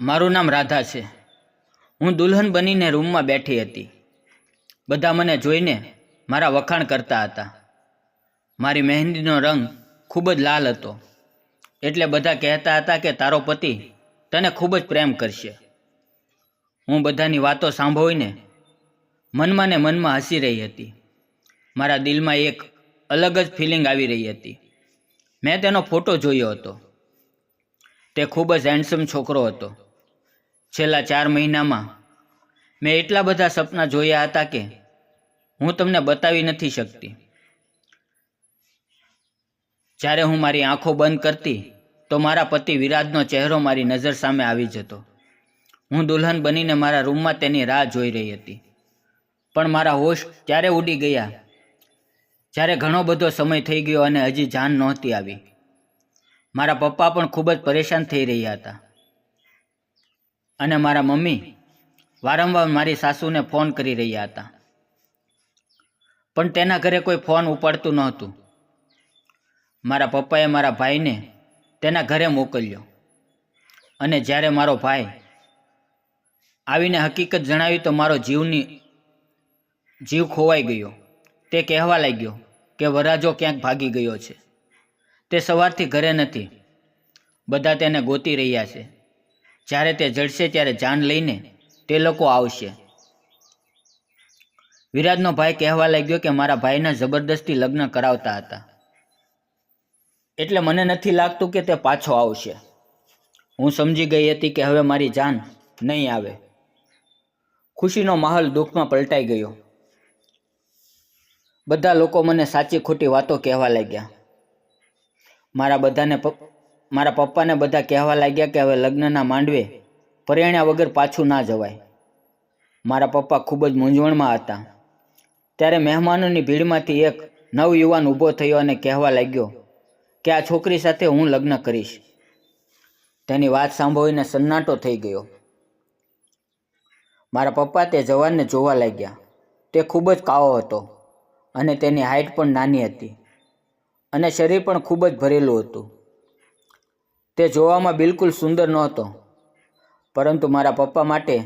મારું નામ રાધા છે. હું દુલ્હન બનીને રૂમમાં બેઠી હતી. બધા મને જોઈને મારા વખાણ કરતા હતા. મારી મહેંદીનો રંગ ખૂબ જ લાલ હતો. એટલે બધા કહેતા હતા કે તારો પતિ તને ખૂબ જ પ્રેમ કરશે. હું બધાની વાતો સાંભળીને મનમાં ને મનમાં હસી રહી હતી. મારા દિલમાં એક અલગ જ ફિલિંગ આવી રહી હતી. મેં તેનો ફોટો જોયો હતો. તે ખૂબ જ હેન્ડસમ છોકરો હતો. છેલ્લા ચાર મહિનામાં મેં એટલા બધા સપના જોયા હતા કે હું તમને બતાવી નથી શકતી. જ્યારે હું મારી આંખો બંધ કરતી, તો મારા પતિ વિરાજનો ચહેરો મારી નજર સામે આવી જતો. હું દુલ્હન બનીને મારા રૂમમાં તેની રાહ જોઈ રહી હતી. પણ મારા હોશ ત્યારે ઉડી ગયા? જ્યારે ઘણો બધો સમય થઈ ગયો અને હજી જાન નહોતી આવી. મારા પપ્પા પણ ખૂબ જ પરેશાન થઈ રહ્યા હતા. અને મારા મમ્મી વારંવાર મારી સાસુને ફોન કરી રહ્યા હતા. પણ તેના ઘરે કોઈ ફોન ઉપાડતું નહોતું. મારા પપ્પાએ મારા ભાઈને તેના ઘરે મોકલ્યો. અને જ્યારે મારો ભાઈ આવીને હકીકત જણાવી તો મારો જીવની જીવ ખોવાઈ ગયો. તે કહેવા લાગ્યો કે વરાજો ક્યાંક ભાગી ગયો છે. તે સવારથી ઘરે નથી. બધા તેને ગોતી રહ્યા છે. જ્યારે તે જડશે ત્યારે જાન લઈને તે લોકો આવશે. વિરાજનો ભાઈ કહેવા લાગ્યો કે મારા ભાઈના જબરદસ્તી લગ્ન કરાવતા હતા. એટલે મને નથી લાગતું કે તે પાછો આવશે. હું સમજી ગઈ હતી કે હવે મારી જાન નહીં આવે. ખુશીનો માહોલ દુઃખમાં પલટાઈ ગયો. બધા લોકો મને સાચી ખોટી વાતો કહેવા લાગ્યા. મારા બધાને મારા પપ્પાને બધા કહેવા લાગ્યા કે હવે લગ્નના માંડવે પરિણ્યા વગર પાછું ના જવાય. મારા પપ્પા ખૂબ જ મૂંઝવણમાં હતા. ત્યારે મહેમાનોની ભીડમાંથી એક નવયુવાન ઊભો થયો અને કહેવા લાગ્યો કે આ છોકરી સાથે હું લગ્ન કરીશ. તેની વાત સાંભળીને સન્નાટો થઈ ગયો. મારા પપ્પા તે જવાનને જોવા લાગ્યા. તે ખૂબ જ કાળો હતો અને તેની હાઇટ પણ નાની હતી અને શરીર પણ ખૂબ જ ભરેલું હતું. તે જોવામાં બિલકુલ સુંદર નહોતો, પરંતુ મારા પપ્પા માટે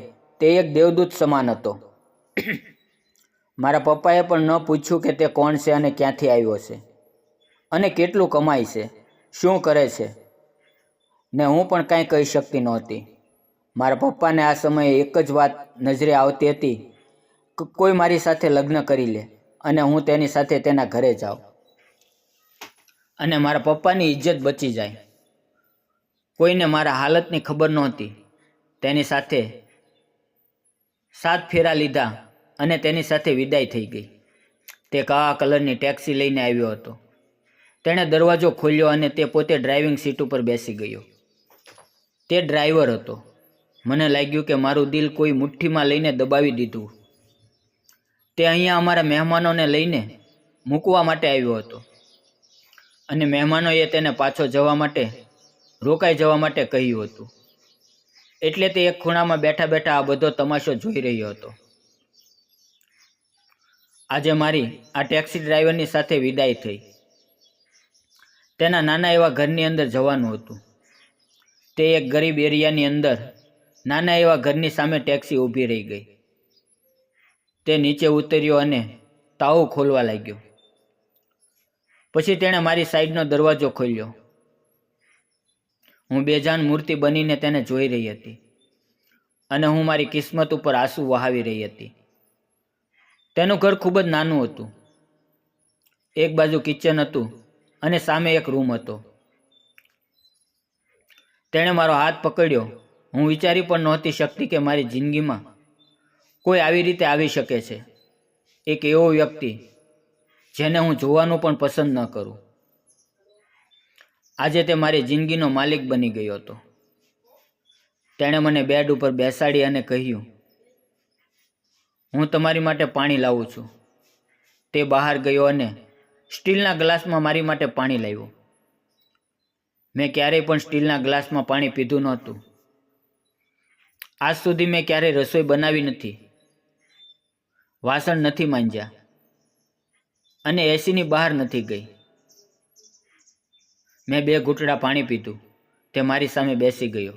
તે એક દેવદૂત સમાન હતો. મારા પપ્પાએ પણ ન પૂછ્યું કે તે કોણ છે અને ક્યાંથી આવ્યો છે અને કેટલું કમાય છે, શું કરે છે ને હું પણ કાંઈ કહી શકતી નહોતી. મારા પપ્પાને આ સમયે એક જ વાત નજરે આવતી હતી કોઈ મારી સાથે લગ્ન કરી લે અને હું તેની સાથે તેના ઘરે જાઉં. અને મારા પપ્પાની ઇજ્જત બચી જાય. કોઈને મારા હાલતની ખબર નહોતી. તેની સાથે સાત ફેરા લીધા અને તેની સાથે વિદાય થઈ ગઈ. તે કાળા કલરની ટેક્સી લઈને આવ્યો હતો. તેણે દરવાજો ખોલ્યો અને તે પોતે ડ્રાઇવિંગ સીટ ઉપર બેસી ગયો. તે ડ્રાઈવર હતો. મને લાગ્યું કે મારું દિલ કોઈ મુઠ્ઠીમાં લઈને દબાવી દીધું. તે અહીંયા અમારા મહેમાનોને લઈને મૂકવા માટે આવ્યો હતો. અને મહેમાનોએ તેને પાછો જવા માટે રોકાઈ જવા માટે કહ્યું હતું. એટલે તે એક ખૂણામાં બેઠા બેઠા આ બધો તમાશો જોઈ રહ્યો હતો. આજે મારી આ ટેક્સી ડ્રાઈવરની સાથે વિદાય થઈ. તેના નાના એવા ઘરની અંદર જવાનું હતું. તે એક ગરીબ એરિયાની અંદર નાના એવા ઘરની સામે ટેક્સી ઊભી રહી ગઈ. તે નીચે ઉતર્યો અને તાવું ખોલવા લાગ્યો. પછી તેણે મારી સાઈડનો દરવાજો ખોલ્યો. હું બેજાન મૂર્તિ બનીને તેને જોઈ રહી હતી અને હું મારી કિસ્મત ઉપર આંસુ વહાવી રહી હતી. તેનું ઘર ખૂબ જ નાનું હતું. એક બાજુ કિચન હતું અને સામે એક રૂમ હતો. તેણે મારો હાથ પકડ્યો. હું વિચારી પણ નહોતી શકતી કે મારી જિંદગીમાં કોઈ આવી રીતે આવી શકે છે. એક એવો વ્યક્તિ જેને હું જોવાનું પણ પસંદ ન કરું. આજે તે મારી જિંદગીનો માલિક બની ગયો હતો. તેણે મને બેડ ઉપર બેસાડી અને કહ્યું, હું તમારી માટે પાણી લાવું છું. તે બહાર ગયો અને સ્ટીલના ગ્લાસમાં મારી માટે પાણી લાવ્યું. મેં ક્યારેય પણ સ્ટીલના ગ્લાસમાં પાણી પીધું નહોતું. આજ સુધી મેં ક્યારેય રસોઈ બનાવી નથી. વાસણ નથી માંજ્યા. અને એસીની બહાર નથી ગઈ. મેં બે ઘૂંટડા પાણી પીધું. તે મારી સામે બેસી ગયો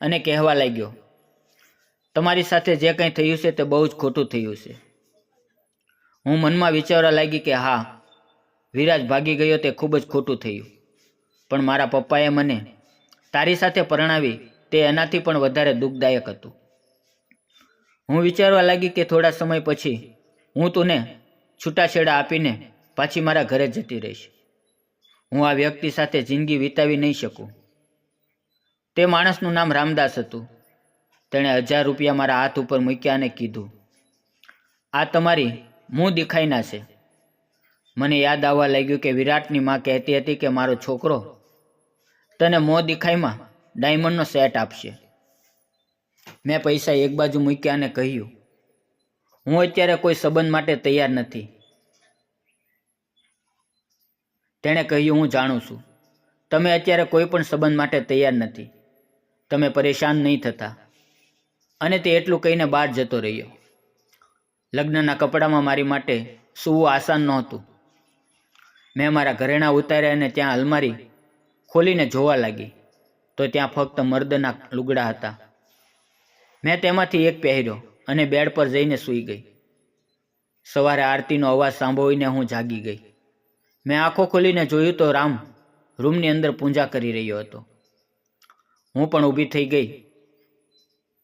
અને કહેવા લાગ્યો, તમારી સાથે જે કંઈ થયું છે તે બહુ જ ખોટું થયું છે. હું મનમાં વિચારવા લાગી કે હા, વિરાજ ભાગી ગયો તે ખૂબ જ ખોટું થયું. પણ મારા પપ્પાએ મને તારી સાથે પરણાવી તે એનાથી પણ વધારે દુઃખદાયક હતું. હું વિચારવા લાગી કે થોડા સમય પછી હું તને છૂટાછેડા આપીને પાછી મારા ઘરે જતી રહીશ. હું આ વ્યક્તિ સાથે જિંદગી વિતાવી નહીં શકું. તે માણસનું નામ રામદાસ હતું. તેણે હજાર રૂપિયા મારા હાથ ઉપર મૂક્યા અને કીધું, આ તમારી મું દેખાઈના છે. મને યાદ આવવા લાગ્યું કે વિરાટની માં કહેતી હતી કે મારો છોકરો તને મો દેખાઈમાં ડાયમંડનો સેટ આપશે. મેં પૈસા એક બાજુ મૂક્યા અને કહ્યું, હું અત્યારે કોઈ સંબંધ માટે તૈયાર નથી. તેણે કહ્યું, હું જાણું છું. તમે અત્યારે કોઈ પણ સંબંધ માટે તૈયાર નથી. તમે પરેશાન નહીં થતા. અને તે એટલું કહીને બહાર જતો રહ્યો. લગ્નના કપડામાં મારી માટે સૂવું આસાન નહોતું. મેં મારા ઘરેણાં ઉતાર્યા અને ત્યાં અલમારી ખોલીને જોવા લાગી. તો ત્યાં ફક્ત મર્દના લુગડા હતા. મેં તેમાંથી એક પહેર્યો અને બેડ પર જઈને સૂઈ ગઈ. સવારે આરતીનો અવાજ સાંભળીને હું જાગી ગઈ. મેં આંખો ખોલીને જોયું તો રામ રૂમની અંદર પૂજા કરી રહ્યો હતો. હું પણ ઊભી થઈ ગઈ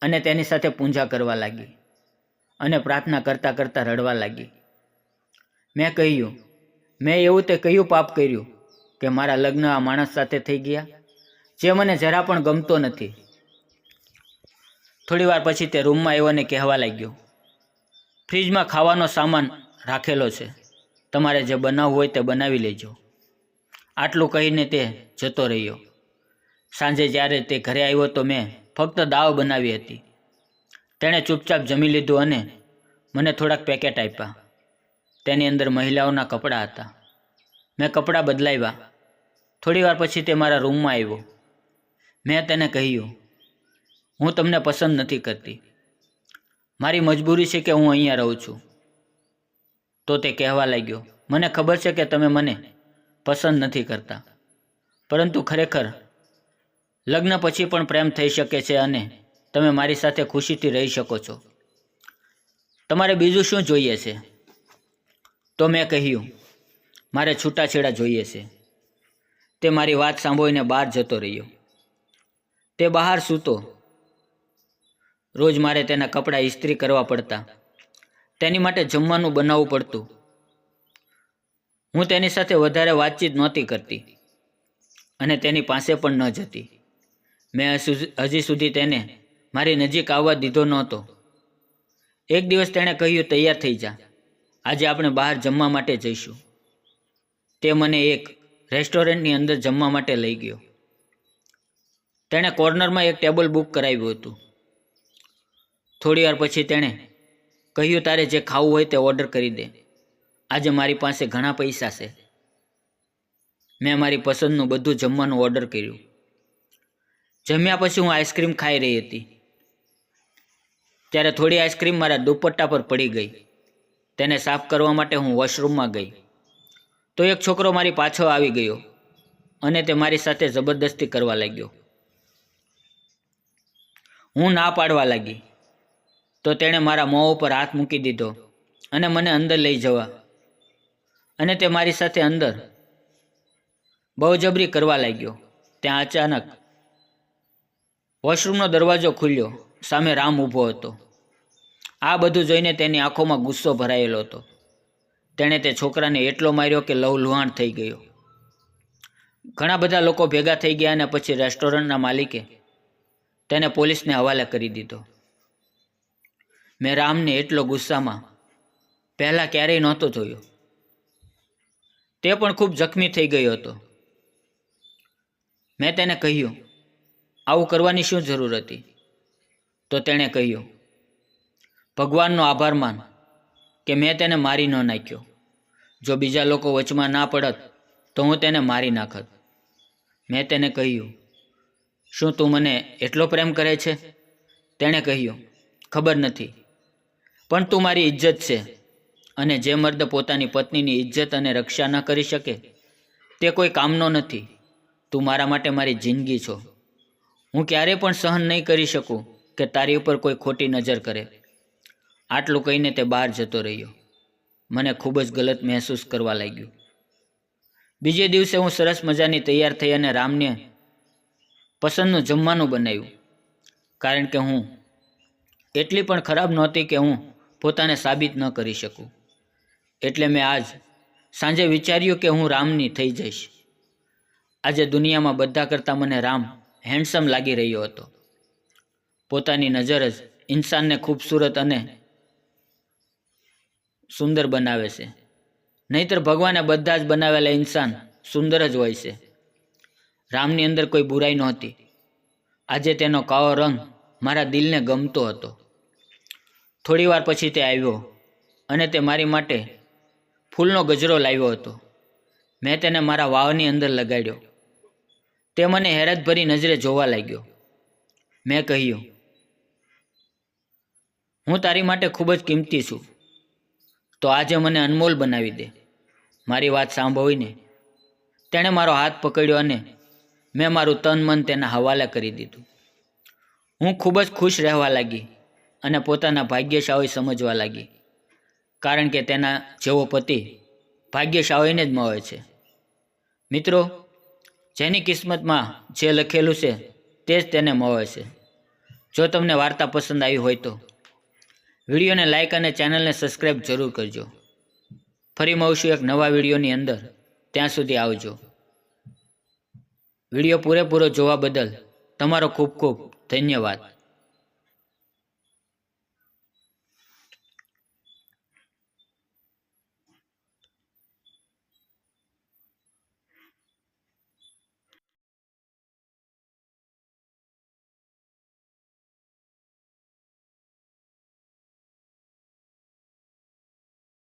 અને તેની સાથે પૂજા કરવા લાગી અને પ્રાર્થના કરતાં કરતાં રડવા લાગી. મેં કહ્યું, મેં એવું તે કયું પાપ કર્યું કે મારા લગ્ન આ માણસ સાથે થઈ ગયા, જે મને જરા પણ ગમતો નથી. થોડી વાર પછી તે રૂમમાં એવોને કહેવા લાગ્યો, ફ્રીજમાં ખાવાનો સામાન રાખેલો છે. તમારે જે બનાવવું હોય તે બનાવી લેજો. આટલું કહીને તે જતો રહ્યો. સાંજે જ્યારે તે ઘરે આવ્યો તો મેં ફક્ત દાવ બનાવી હતી. તેણે ચૂપચાપ જમી લીધું અને મને થોડાક પેકેટ આપ્યા. તેની અંદર મહિલાઓના કપડાં હતા. મેં કપડાં બદલાવ્યા. થોડીવાર પછી તે મારા રૂમમાં આવ્યો. મેં તેને કહ્યું, હું તમને પસંદ નથી કરતી. મારી મજબૂરી છે કે હું અહીંયા રહું છું. તો તે કહેવા લાગ્યો, મને ખબર છે કે તમે મને પસંદ નથી કરતા. પરંતુ ખરેખર, લગ્ન પછી પણ પ્રેમ થઈ શકે છે અને તમે મારી સાથે ખુશીથી રહી શકો છો. તમારે બીજું શું જોઈએ છે? તો મેં કહ્યું, મારે છૂટાછેડા જોઈએ છે. તે મારી વાત સાંભળીને બહાર જતો રહ્યો. તે બહાર સૂતો. રોજ મારે તેના કપડાં ઇસ્ત્રી કરવા પડતા. તેની માટે જમવાનું બનાવવું પડતું. હું તેની સાથે વધારે વાતચીત નહોતી કરતી અને તેની પાસે પણ ન જતી. મેં હજી સુધી તેને મારી નજીક આવવા દીધો નહોતો. એક દિવસ તેણે કહ્યું, તૈયાર થઈ જા. આજે આપણે બહાર જમવા માટે જઈશું. તે મને એક રેસ્ટોરન્ટની અંદર જમવા માટે લઈ ગયો. તેણે કોર્નરમાં એક ટેબલ બુક કરાવ્યું હતું. થોડી વાર પછી તેણે કહ્યું, તારે જે ખાવું હોય તે ઓર્ડર કરી દે. આજે મારી પાસે ઘણા પૈસા છે. મેં મારી પસંદનું બધું જમવાનું ઓર્ડર કર્યું. જમ્યા પછી હું આઈસ્ક્રીમ ખાઈ રહી હતી. ત્યારે થોડી આઈસ્ક્રીમ મારા દુપટ્ટા પર પડી ગઈ. તેને સાફ કરવા માટે હું વોશરૂમમાં ગઈ. તો એક છોકરો મારી પાછો આવી ગયો અને તે મારી સાથે જબરદસ્તી કરવા લાગ્યો. હું ના પાડવા લાગી. તો તેણે મારા મોં ઉપર હાથ મૂકી દીધો અને મને અંદર લઈ જવા. અને તે મારી સાથે અંદર બહુજબરી કરવા લાગ્યો. ત્યાં અચાનક વોશરૂમનો દરવાજો ખુલ્યો, સામે રામ ઊભો હતો. આ બધું જોઈને તેની આંખોમાં ગુસ્સો ભરાયેલો હતો. તેણે તે છોકરાને એટલો માર્યો કે લવલુહાણ થઈ ગયો. ઘણા બધા લોકો ભેગા થઈ ગયા અને પછી રેસ્ટોરન્ટના માલિકે તેને પોલીસને હવાલે કરી દીધો. મેં રામને એટલો ગુસ્સામાં પહેલાં ક્યારેય નહોતો જોયો. તે પણ ખૂબ જખમી થઈ ગયો હતો. મેં તેને કહ્યું, આવું કરવાની શું જરૂર હતી? તો તેણે કહ્યું, ભગવાનનો આભાર માન કે મેં તેને મારી ન નાખ્યો. જો બીજા લોકો વચમાં ના પડત, તો હું તેને મારી નાખત. મેં તેને કહ્યું, શું તું મને એટલો પ્રેમ કરે છે? તેણે કહ્યું, ખબર નથી. પણ તું મારી ઇજ્જત છે. અને જે મર્દ પોતાની પત્નીની ઇજ્જત અને રક્ષા ન કરી શકે, તે કોઈ કામનો નથી. તું મારા માટે મારી જિંદગી છો. હું ક્યારેય પણ સહન નહીં કરી શકું કે તારી ઉપર કોઈ ખોટી નજર કરે. આટલું કહીને તે બહાર જતો રહ્યો. મને ખૂબ જ ગલત મહેસૂસ કરવા લાગ્યું. બીજે દિવસે હું સરસ મજાની તૈયાર થઈ અને રામને પસંદનું જમવાનું બનાવ્યું. કારણ કે હું એટલી પણ ખરાબ નહોતી કે હું પોતાને સાબિત ન કરી શકું. એટલે મેં આજ સાંજે વિચાર્યું કે હું રામની થઈ જઈશ. આજે દુનિયામાં બધા કરતાં મને રામ હેન્ડસમ લાગી રહ્યો હતો. પોતાની નજર જ ઇન્સાનને ખૂબસૂરત અને સુંદર બનાવે છે. નહીતર ભગવાને બધા જ બનાવેલા ઇન્સાન સુંદર જ હોય છે. રામની અંદર કોઈ બુરાઈ નહોતી. આજે તેનો કાળો રંગ મારા દિલને ગમતો હતો. થોડી વાર પછી તે આવ્યો અને તે મારી માટે ફૂલનો ગજરો લાવ્યો હતો. મેં તેને મારા વાવની અંદર લગાડ્યો. તે મને હેરતભરી નજરે જોવા લાગ્યો. મેં કહ્યું, હું તારી માટે ખૂબ જ કિંમતી છું. તો આજે મને અનમોલ બનાવી દે. મારી વાત સાંભળીને તેણે મારો હાથ પકડ્યો અને મેં મારું તન મન તેના હવાલે કરી દીધું. હું ખૂબ જ ખુશ રહેવા લાગી. અને પોતાના ભાગ્યશાળી સમજવા લાગી. કારણ કે તેના જેવો પતિ ભાગ્યશાળીને જ મળે છે. મિત્રો, જેની કિસ્મતમાં જે લખેલું છે તે જ તેને મળે છે. જો તમને વાર્તા પસંદ આવી હોય તો વિડીયોને લાઇક અને ચેનલને સબસ્ક્રાઈબ જરૂર કરજો. ફરી મળશું એક નવા વિડીયોની અંદર. ત્યાં સુધી આવજો. વીડિયો પૂરેપૂરો જોવા બદલ તમારો ખૂબ ખૂબ ધન્યવાદ.